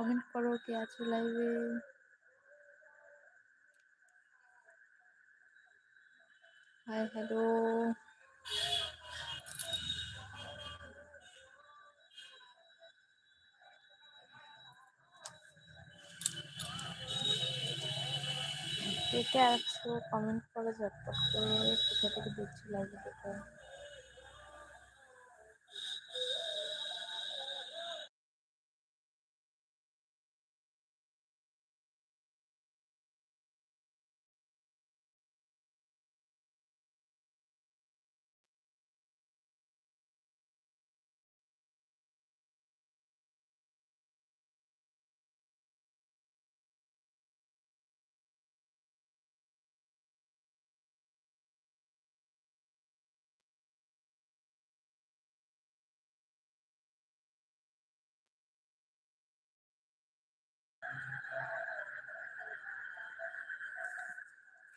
Comment করো কে আছো লাইভে হাই হ্যালো কে আছো? কমেন্ট করো ঝটপট করে। কোথা থেকে দেখছ লাইভে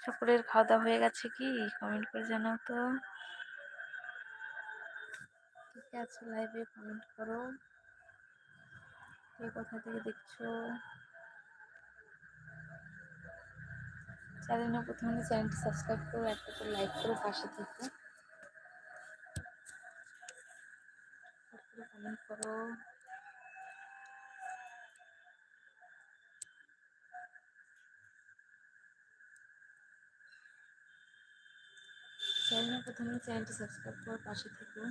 সকলের খাওয়া দাওয়া হয়ে গেছে কি? কমেন্ট করে জানাও তো। ঠিক আছে লাইভে কমেন্ট করো। কে কোথা থেকে দেখছ? চ্যানেল প্রথমে চ্যানেলটি সাবস্ক্রাইব করো, একটা করে লাইক করো, পাশে থেকে। কমেন্ট করো চ্যানেল প্রথমে চ্যানেলটি সাবস্ক্রাইব করে পাশে থেকে।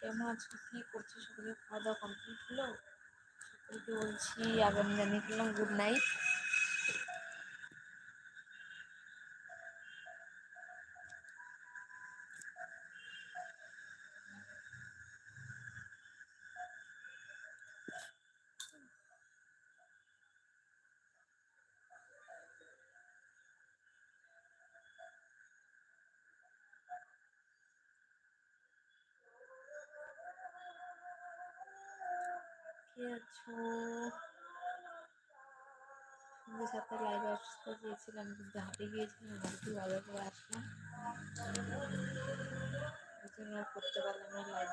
কেমন আছো? কি করছ? সকলে খাওয়া দাওয়া কমপ্লিট হলো? সকলকে বলছি, আগামী জানিয়ে দিলাম গুড নাইট কে আছো সঙ্গে সাথে লাইভে গিয়েছিলাম কিন্তু গিয়েছিলাম হাটে ভালো করে আসলাম। ওই জন্য করতে পারলাম না লাইভ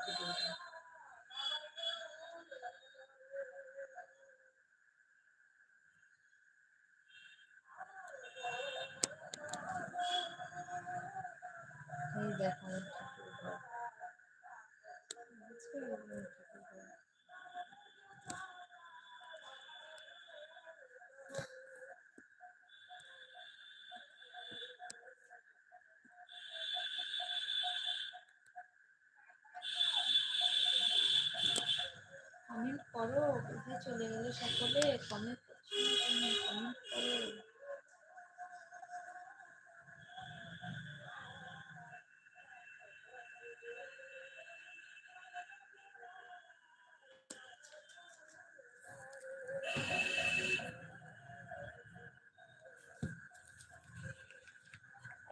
এই দেখো আমার ঠাকুর ঘর বুঝতে পারলাম না ঠাকুর ঘর কমেন্ট করো কোথায় চলে গেলে সকলে কমেন্ট কমেন্ট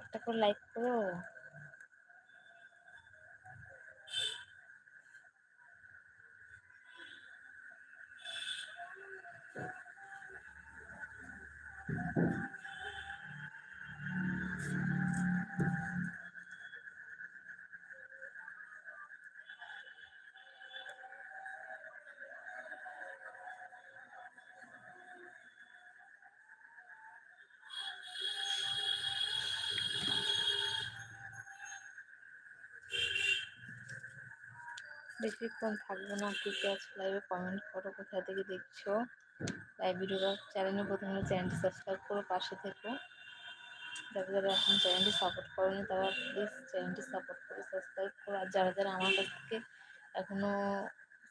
একটা করে লাইক করো। বেশিক্ষণ থাকব না, কে কে লাইভে কমেন্ট করো কোথা থেকে দেখছ? লাইভ ভিডিওটা চ্যানেলে প্রথমে চ্যানেলটি সাবস্ক্রাইব করো, পাশে থেকো। যারা যারা এখন চ্যানেলটি সাপোর্ট করেনি, তারা প্লিজ চ্যানেলটি সাপোর্ট করে সাবস্ক্রাইব করো। আর যারা যারা আমার কাছ থেকে এখনও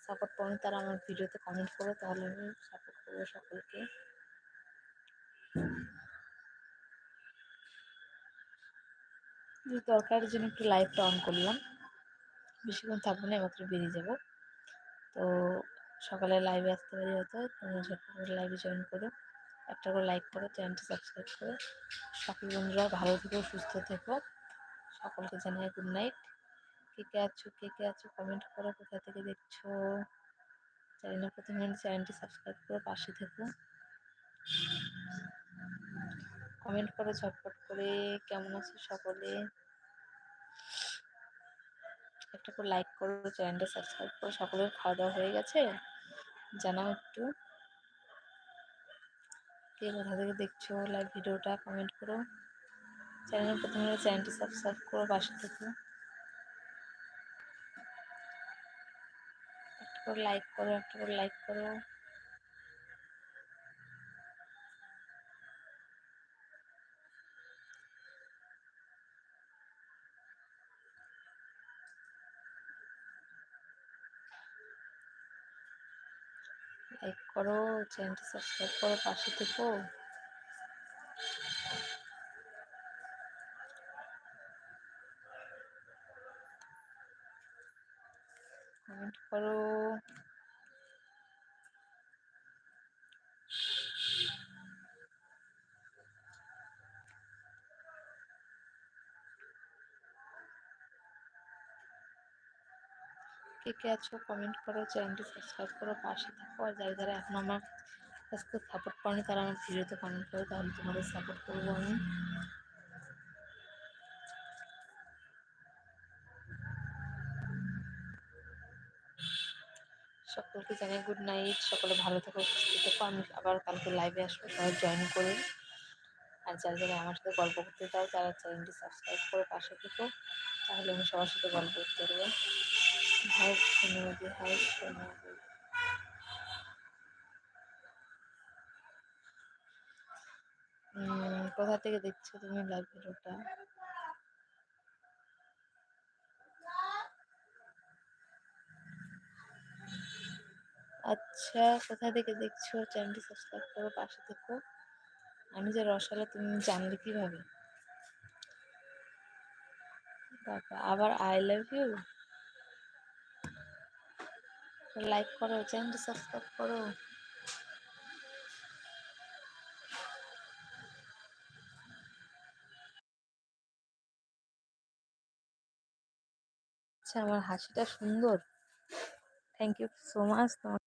সাপোর্ট করেনি, তারা আমার ভিডিওতে কমেন্ট করো, তাহলে আমি সাপোর্ট করব সকলকে। দরকারের জন্য একটু লাইভটা অন করলাম। বেশিক্ষণ থাকব না, এমাত্র বেরিয়ে যাব। তো সকালে লাইভে আসতে পারি হয়তো, তোমরা ঝটপট করে লাইভে জয়েন করো। একটা করে লাইক করো চ্যানেলটি সাবস্ক্রাইব করো। সকল বন্ধুরা ভালো থেকো, সুস্থ থেকো। সকলকে জানাই গুড নাইট কে কে আছো, কে কে আছো কমেন্ট করো, কোথা থেকে দেখছ? চ্যানেল প্রথমে চ্যানেলটি সাবস্ক্রাইব করো, পাশে থেকো। কমেন্ট করো ঝটপট করে, কেমন আছো সকলে? একটা করে লাইক করো চ্যানেলটা সাবস্ক্রাইব করো, সকলের খাওয়া দাওয়া হয়ে গেছে। জানাও একটু। কে কোথা থেকে দেখছ লাইক ভিডিওটা কমেন্ট করো। চ্যানেল প্রথমে চ্যানেলটি সাবস্ক্রাইব করো, পাশে থেকে। একটা করে লাইক করো, একটা করে লাইক করো। লাইক করো চ্যানেলটি সাবস্ক্রাইব করো পাশে থেকো। কমেন্ট করো। কে কে আছো কমেন্ট করো চ্যানেলটি সাবস্ক্রাইব করো, পাশে থাকো, আর যারা যারা এখন আমার কাছকে সাপোর্ট করেনি, তারা আমার ভিডিওতে কমেন্ট করো, তাহলে তোমাদের সাপোর্ট করব আমি। সকলকে জানাই গুড নাইট সকলে ভালো থেকো, সুস্থ থেকো, আমি আবার কালকে লাইভে আসব, সবাই জয়েন করে আর যারা যারা আমার সাথে গল্প করতে চাও, তারা চ্যানেলটি সাবস্ক্রাইব করে পাশে থেকো, তাহলে আমি সবার সাথে গল্প করতে পারব। হাই সোনাদি হাই সোনাদি কোথা থেকে দেখছ তুমি লাইভ ভিডিওটা আচ্ছা কোথা থেকে দেখছ? চ্যানেলটি সাবস্ক্রাইব করো, পাশে থেকো। আমি যে রসালো তুমি জানলে কীভাবে? বাবা, আবার আই লাভ ইউ লাইক করো চ্যানেলটি সাবস্ক্রাইব করো। আচ্ছা আমার হাসিটা সুন্দর। থ্যাংক ইউ সো মাচ তোমার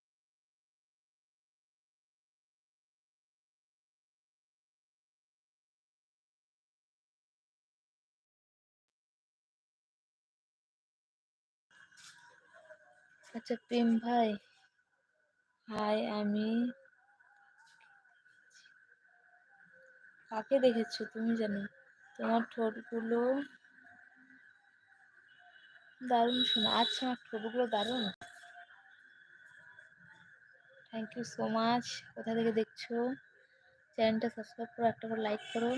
আচ্ছা প্রেম ভাই। হাই, আমি কাকে দেখেছ তুমি জানো? তোমার ঠোঁটগুলো দারুণ শোনা। আচ্ছা আমার ঠোঁটগুলো দারুণ। থ্যাংক ইউ সো মাচ কোথা থেকে দেখছ? চ্যানেলটা সাবস্ক্রাইব করো, একটা করে লাইক করো।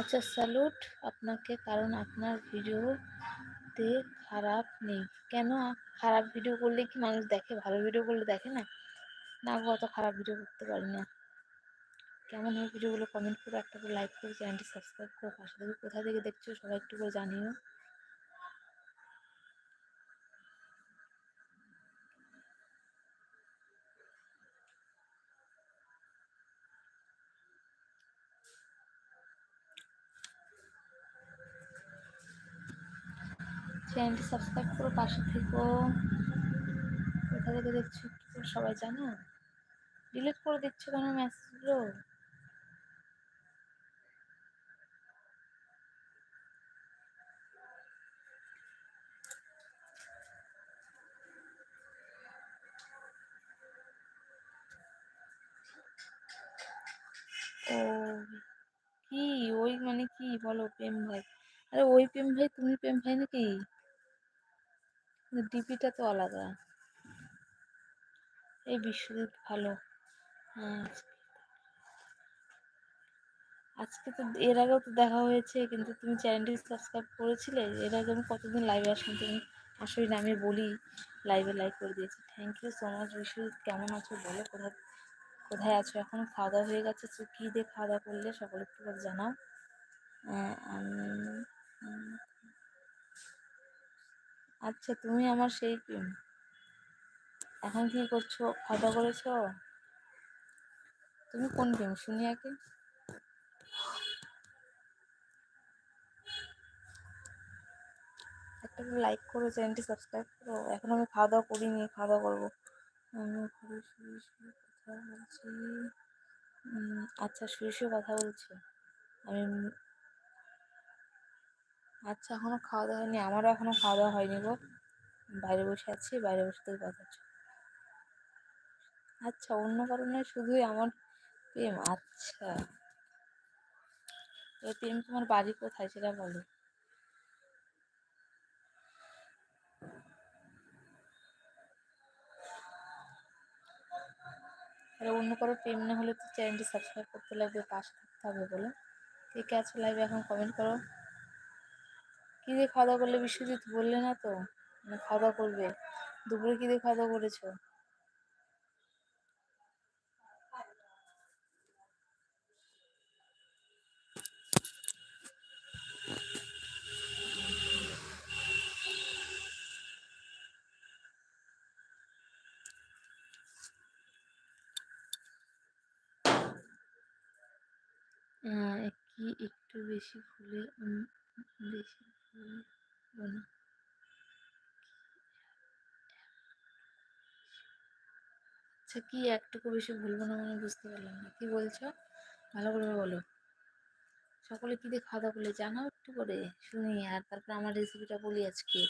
আচ্ছা স্যালুট। আপনাকে কারণ আপনার ভিডিওতে খারাপ নেই। কেন খারাপ ভিডিও করলে কি মানুষ দেখে? ভালো ভিডিও করলে দেখে না? না অত খারাপ ভিডিও করতে পারি না। কেমন হয় ভিডিওগুলো? কমেন্ট করে একটা করে লাইক করে চ্যানেলটি সাবস্ক্রাইব করে পাশে থেকে। কোথা থেকে দেখছ? সবাই একটু করে জানিও। চ্যানেলটি সাবস্ক্রাইব করো, পাশে থেকো। কোথা থেকে দেখছ সবাই জানো? ডিলিট করে দিচ্ছ কেন মেসেজগুলো ও, কি? ওই মানে কি বলো, প্রেম ভাই। আরে ওই প্রেম ভাই, তুমি প্রেম ভাই নাকি? ডিপিটা তো আলাদা। এই বিশ্বজিৎ ভালো। হ্যাঁ আজকে তো, এর আগেও তো দেখা হয়েছে, কিন্তু তুমি চ্যানেলটি সাবস্ক্রাইব করেছিলে, এর আগে আমি কতদিন লাইভে আসলাম তুমি আসলে আমি বলি লাইভে লাইক করে দিয়েছি। Thank you so much Biswajit, কেমন আছো বলো, কোথায় কোথায় আছো? এখন খাওয়া দাওয়া হয়ে গেছে কী দিয়ে খাওয়া দাওয়া করলে সকলে একটু জানাও। আমি আচ্ছা তুমি আমার সেই এখন কি করছ? খাওয়া করেছ? তুমি কোন গেম শুনি আগে একটা লাইক করো চ্যানেলটি সাবস্ক্রাইব করো। এখন আমি খাওয়া দাওয়া করিনি খাওয়া দাওয়া করব। আমি শুয়ে কথা বলছি। আচ্ছা শুয়ে শুয়ে কথা বলছি। আমি আচ্ছা এখনও খাওয়া দাওয়া হয়নি। আমারও এখনও খাওয়া দাওয়া হয়নি গো। বাইরে বসে আছি, বাইরে বসে থেকে কথা আচ্ছা অন্য কারণে শুধুই আমার প্রেম। আচ্ছা। এই প্রেম তোমার বাড়ি কোথায় সেটা বলো। অন্য কারও প্রেম না হলে তো চ্যানেলটি সাবস্ক্রাইব করতে লাগবে, পাশে থাকতে হবে বলো। কে কে আছে লাইভে এখন কমেন্ট করো। কী দিয়ে খাওয়া করলে বিশ্বজিৎ? বললে না তো। মানে খাওয়া করবে। দুপুরে কী দিয়ে খাওয়া দাওয়া করেছ? কি একটু বেশি ফুলে বেশি আচ্ছা কি একটুকু বেশি ভুলবো না মানে বুঝতে পারলাম না। কি বলছো? ভালো করে বলো। সকলে কি দিয়ে খাওয়া দাওয়া করলে? জানাও একটু করে, শুনি। আর তারপর আমার রেসিপিটা বলি আজকে।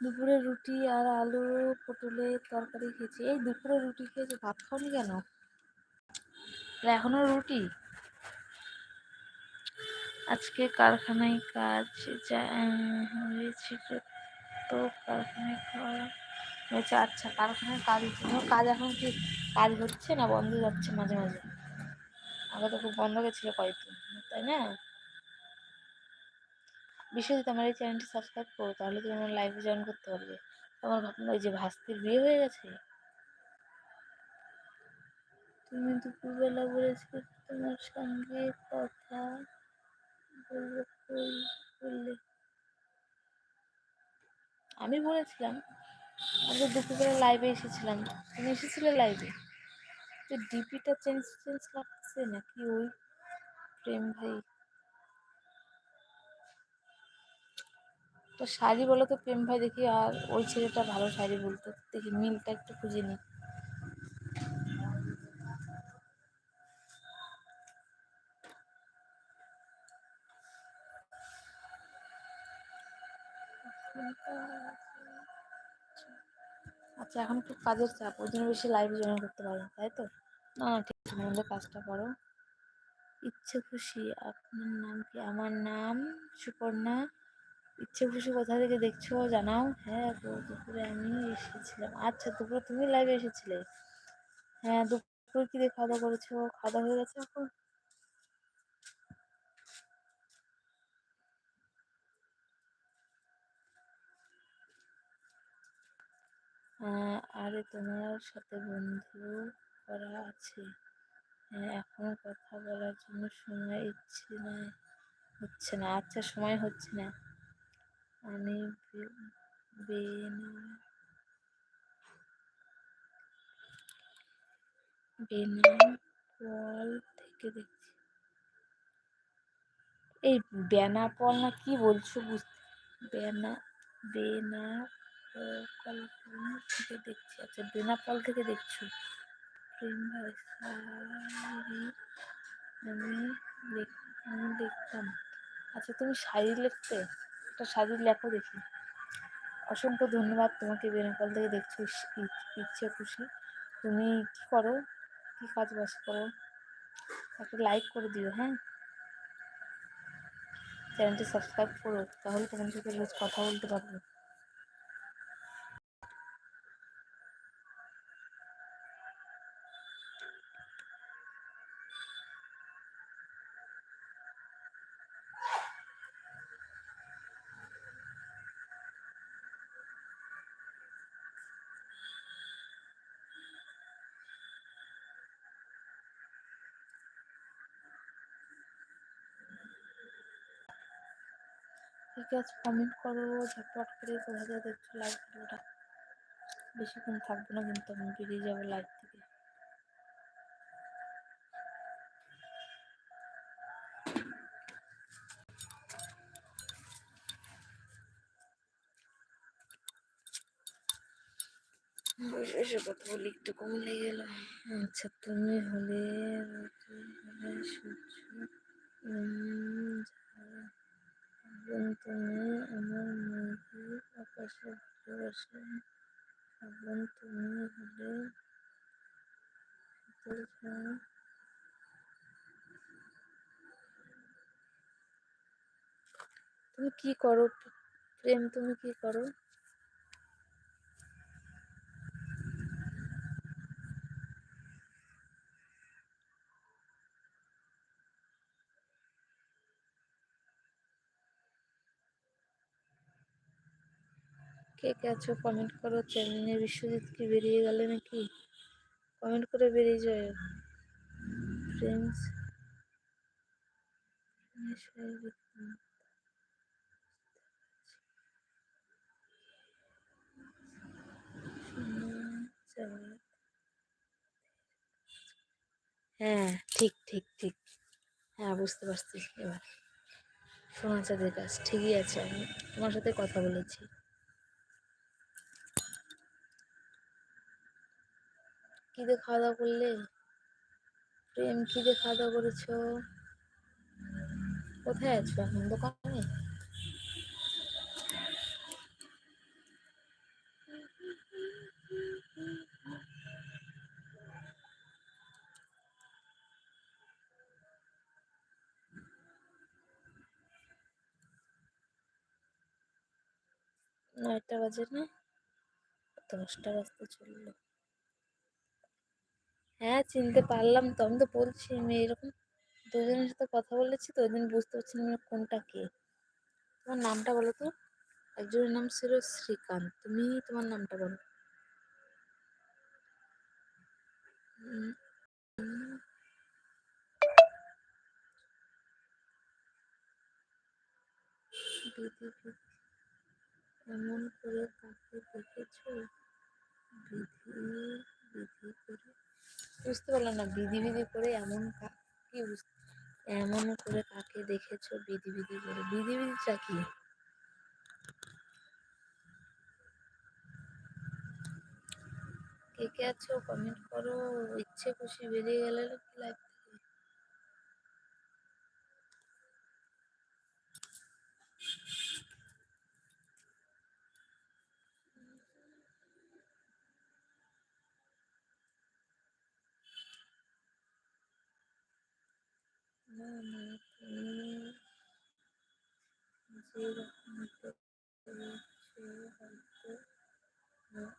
দুপুরে রুটি আর আলু, পটলের তরকারি খেয়েছি। এই দুপুরে রুটি খেয়েছি? ভাত খাওনি কেন? এখনও রুটি? আজকে কারখানায় কাজ হয়েছে তো কারখানায় খাওয়া হয়েছে। আচ্ছা কারখানায় কাজ কাজ এখন কি কাজ হচ্ছে না বন্ধ যাচ্ছে মাঝে মাঝে? আগে তো খুব বন্ধ গেছিল কয়েকদিন, তাই না? বিশ্বজিৎ আমার এই চ্যানেলটি সাবস্ক্রাইব করো, তাহলে তুমি আমার লাইভে জয়েন করতে পারবে। তোমার ওই যে ভাস্তির বিয়ে হয়ে গেছে? তুমি দুপুরবেলা বলেছিলে তোমার সঙ্গে কথা বললে। আমি বলেছিলাম, আমি দুপুরবেলা লাইভে এসেছিলাম। তুমি এসেছিলে লাইভে তো ডিপিটা চেঞ্জ চেঞ্জ লাগছে নাকি ওই প্রেম ভাই? তো শাড়ি বলো তো প্রেম ভাই দেখি, আর ওই ছেলেটা ভালো শাড়ি বলতো, দেখি মিলটা একটু খুঁজে নিই। আচ্ছা এখন একটু কাজের চাপ ওই জন্য বেশি লাইভ জয়েন করতে পারো তাই তো? না না ঠিক আছে মধ্যে কাজটা করো। ইচ্ছে খুশি আপনার নাম কি? আমার নাম সুপর্ণা। ইচ্ছে খুশি কোথা থেকে দেখছ জানাও? হ্যাঁ দুপুরে আমি এসেছিলাম। আচ্ছা দুপুরে তুমি লাইভে এসেছিলে? হ্যাঁ দুপুরে কি দিয়ে খাওয়া দাওয়া করেছ? খাওয়া দাওয়া হয়ে গেছে এখন? আরে তোমার সাথে বন্ধু করা আছে। হ্যাঁ এখন কথা বলার জন্য সময় ইচ্ছে না হচ্ছে না আচ্ছা সময় হচ্ছে না। আমি বেনা বেনাপল থেকে দেখছি। এই বেনাপল না কি বলছো বুঝতে, বেনা বেনা থেকে দেখছি। আচ্ছা বেনাপল থেকে দেখছ? প্রেম ভাই আমি আমি দেখতাম। আচ্ছা তুমি শাড়ি লিখতে? একটা শাড়ি লেখো দেখি। অসংখ্য ধন্যবাদ তোমাকে বেনাপল থেকে দেখছ। ইচ্ছে খুশি। তুমি কী করো? কী কাজ বাজ করো? একটা লাইক করে দিও হ্যাঁ? চ্যানেলটি সাবস্ক্রাইব করো, তাহলে তোমার সাথে রোজ কথা বলতে পারব। ঠিক আছে কমেন্ট করো, ঝটপট করে কোথা থেকে দেখছ লাইভ ভিডিওটা। বেশিক্ষণ থাকব না কিন্তু, আমি বেরিয়ে যাব লাইভ থেকে। বসে কথা বলি, একটু কমলে গেল। আচ্ছা তুমি হলে হলে সূর্য তুমি আমার মেঘে আকাশে ভালোবাসে এবং তুমি হলে শীতল ছায়া তুমি কি করো? প্রেম তুমি কি করো? কে কে আছো কমেন্ট করো চ্যানেলে বিশ্বজিৎ কি বেরিয়ে গেলে নাকি? কমেন্ট করে বেরিয়ে যায় ফ্রেন্ডস হ্যাঁ ঠিক ঠিক ঠিক। হ্যাঁ বুঝতে পারছি। এবার সোনা চাঁদের কাজ ঠিকই আছে, আমি তোমার সাথে কথা বলেছি। কি দিয়ে খাওয়া দাওয়া করলে? প্রেম কি দিয়ে খাওয়া দাওয়া করেছ? কোথায় আছো এখন দোকানে? নয়টা বাজে না? দশটা বাজতে চলল। হ্যাঁ চিনতে পারলাম তো। আমি তো বলছি, আমি এরকম দুজনের সাথে কথা বলেছি তো ওই দিন বুঝতে পারছি না কোনটা কে। তোমার নামটা বলো তো। একজনের নাম ছিল শ্রীকান্ত। তুমি তোমার নামটা বলো। এমন করে কাকে দেখেছ? বিধি বিধি করে বুঝতে পারলাম না বিধি বিধি করে এমন কি এমন করে কাকে দেখেছ বিধি বিধি করে? বিধি বিধিটা কি? কে কে আছো? কমেন্ট করো, ইচ্ছে খুশি বেরিয়ে গেলে লাইভ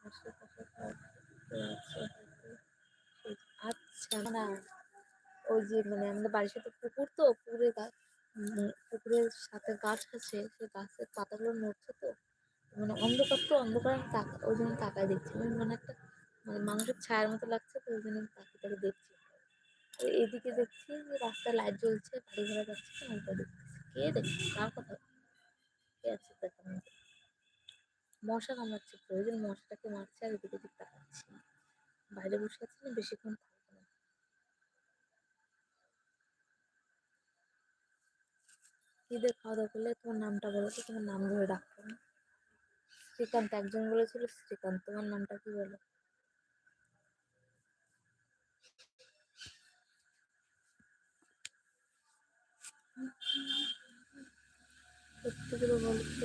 আশেপাশে আচ্ছা না ওই যে মানে আমাদের বাড়ির সাথে পুকুর তো পুকুরের গা উম, পুকুরের সাথে গাছ আছে সেই গাছের পাতাগুলো নড়ছে তো মানে অন্ধকার তো অন্ধকার আমি তাকা ওই জন্য তাকায় দেখছি মানে একটা মানে মানুষের ছায়ার মতো লাগছে তো ওই জন্য আমি তাকিয়ে তাকিয়ে দেখছি। তো এইদিকে দেখছি যে রাস্তায় লাইট জ্বলছে গাড়ি ঘোড়া যাচ্ছে ওটা দেখতেছি কে দেখছি? কার কথা? কে আছে দেখার মশা কামড়াচ্ছে, প্রয়োজন মশাটাকে মারছে আর এদিকে দিক তাকাচ্ছি। বাইরে বসে আছি না, বেশিক্ষণ থাকব না। দিয়ে খাওয়া দাওয়া করলে তোমার নামটা বলো তো, তোমার নাম ধরে ডাকবো না। শ্রীকান্ত, একজন বলেছিল শ্রীকান্ত, তোমার নামটা কি বলো? সত্যি গল্প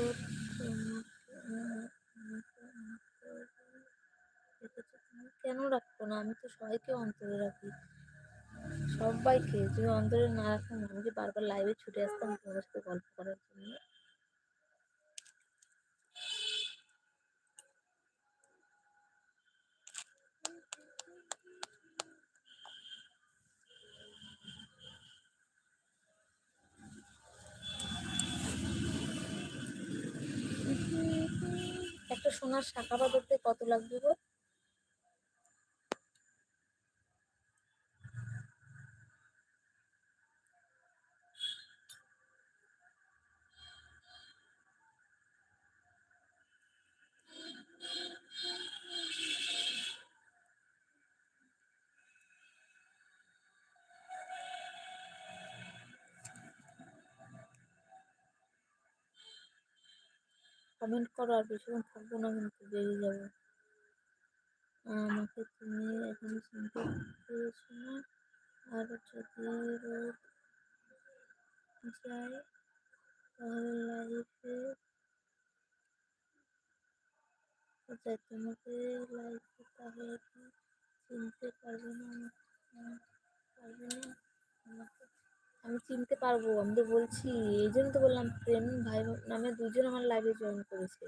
কেন রাখব না? আমি তো সবাইকে অন্তরে রাখি। সবাইকে যদি অন্তরে না রাখতাম, আমি যে বারবার লাইভে ছুটে আসতাম তোমাদের সাথে গল্প করার জন্য একটা সোনার শাখা বাঁধাতে কত লাগবে গো? কমেন্ট করো আর বেশিক্ষণ থাকব না, কিন্তু বেরিয়ে যাব। আমাকে তুমি এখন চিনতে পেরেছ না? আর যদি রোদ যায় তাহলে লাইফে যাই তোমাকে লাইফে তাহলে চিনতে পারবে না পারবে না? আমাকে আমি চিনতে পারব, আমি তো বলছি। এই জন্য তো বললাম, প্রেম ভাই নামে দুজন আমার লাইভে জয়েন করেছে।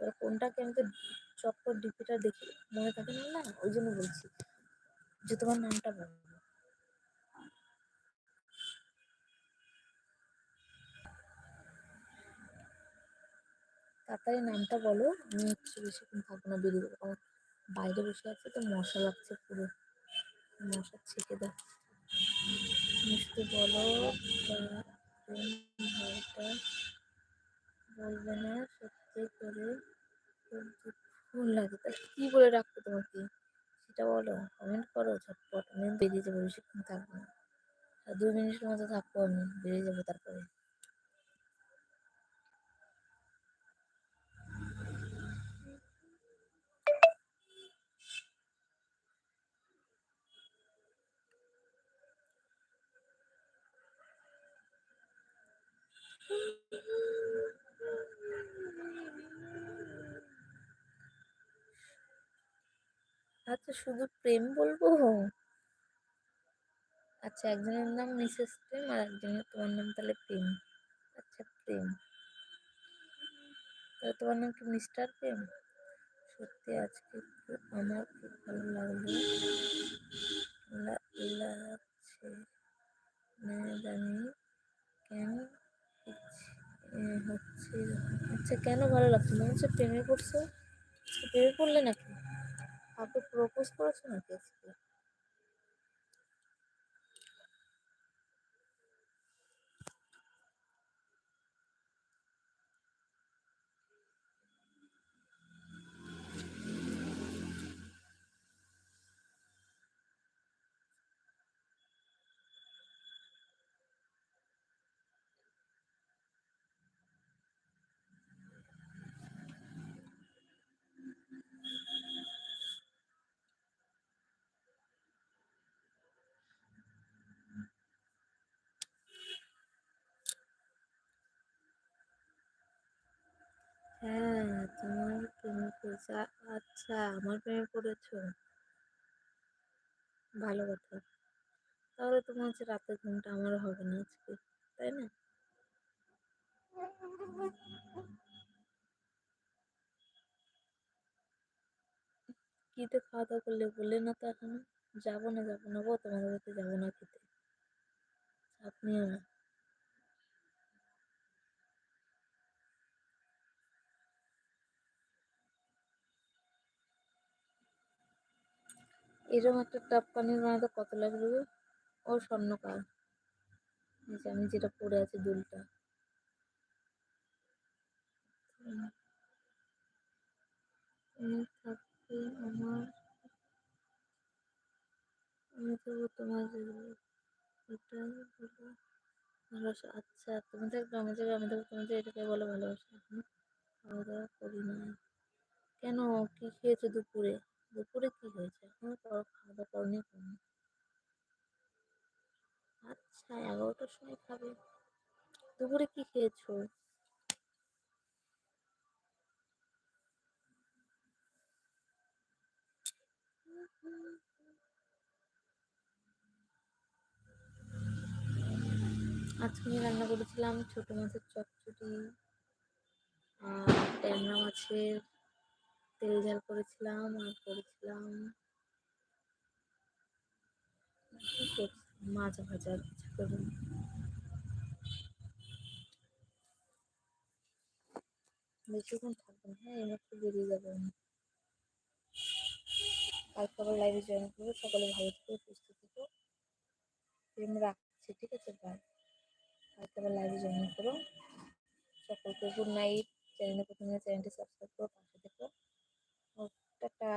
এবার কোনটাকে আমি তো চক্কর ডিপিটা দেখি মনে থাকে না না? ওই জন্য বলছি যে তোমার নামটা বলো। তাড়াতাড়ি নামটা বলো, আমি হচ্ছে বেশিক্ষণ থাকব না, বেরিয়ে আমার বাইরে বসে আছে তো মশা লাগছে পুরো। মশা ছেঁকে দাও শুধু বলো ভাইটা বলবে না, সত্যি করে ফোন লাগে। তা কী বলে রাখব তোমাকে? সেটা বলো কমেন্ট করো, ঝটপট, আমি বেরিয়ে যাব, বেশিক্ষণ থাকব না। দু মিনিটের মতো থাকব আমি, বেরিয়ে যাব তারপরে। আচ্ছা শুধু প্রেম বলব? আচ্ছা একজনের নাম মিসেস প্রেম আর একজনের, তোমার নাম তাহলে প্রেম। আচ্ছা প্রেম। তাহলে তোমার নাম কি মিস্টার প্রেম? সত্যি আজকে আমার খুব ভালো লাগল। লাগছে না জানি কেন হচ্ছে আচ্ছা কেন ভালো লাগছে মনে হচ্ছে প্রেমে পড়ছো? প্রেমে পড়লে নাকি? আপনি প্রপোজ করেছ নাকি আজকে? হ্যাঁ তোমার প্রেমে পড়েছে। আচ্ছা আমার প্রেমে পড়েছো? ভালো কথা। তাহলে তোমার হচ্ছে রাতের ঘুমটা আমারও হবে না আজকে, তাই না? কিতে খাওয়া দাওয়া করলে বললে না তো এখনও? যাব না যাব না গো, তোমাদের বাড়িতে যাব না খেতে। চাপ নিও না। এরকম একটা টাপ পানির বানাতে কত লাগবে ও স্বর্ণকার। আমি যেটা পরে আছি দুলটা। থাকতে আমার, আমি তো তোমার ভালোবাসা। আচ্ছা তুমি থাকবে, আমি থাকবে আমি থাকবে তুমি থাকবে এটাকে বলো ভালোবাসা। এখনও খাওয়া দাওয়া করি না। কেন? কি খেয়েছো দুপুরে? দুপুরে কি হয়েছে এখনও খাওয়া দাওয়া করনি আচ্ছা এগারোটার সময় খাবে। দুপুরে কি খেয়েছো? আজকে আমি রান্না করেছিলাম ছোট মাছের চচ্চড়ি আর ট্যাংরা মাছের তেল ঝাল করেছিলাম, আর করেছিলাম মাছ ভাজা কিছু করিনি বেশিক্ষণ থাকব না হ্যাঁ এইমাত্র বেরিয়ে যাব আমি। কালকে আবার লাইভে জয়েন করব, সকালে ভালো থেকো, সুস্থ থেকো। আমি রাখছি, ঠিক আছে বাই কালকে আবার লাইভে জয়েন করো সকলকে গুড নাইট চ্যানেলে প্রথমে চ্যানেলটি সাবস্ক্রাইব করো টাটা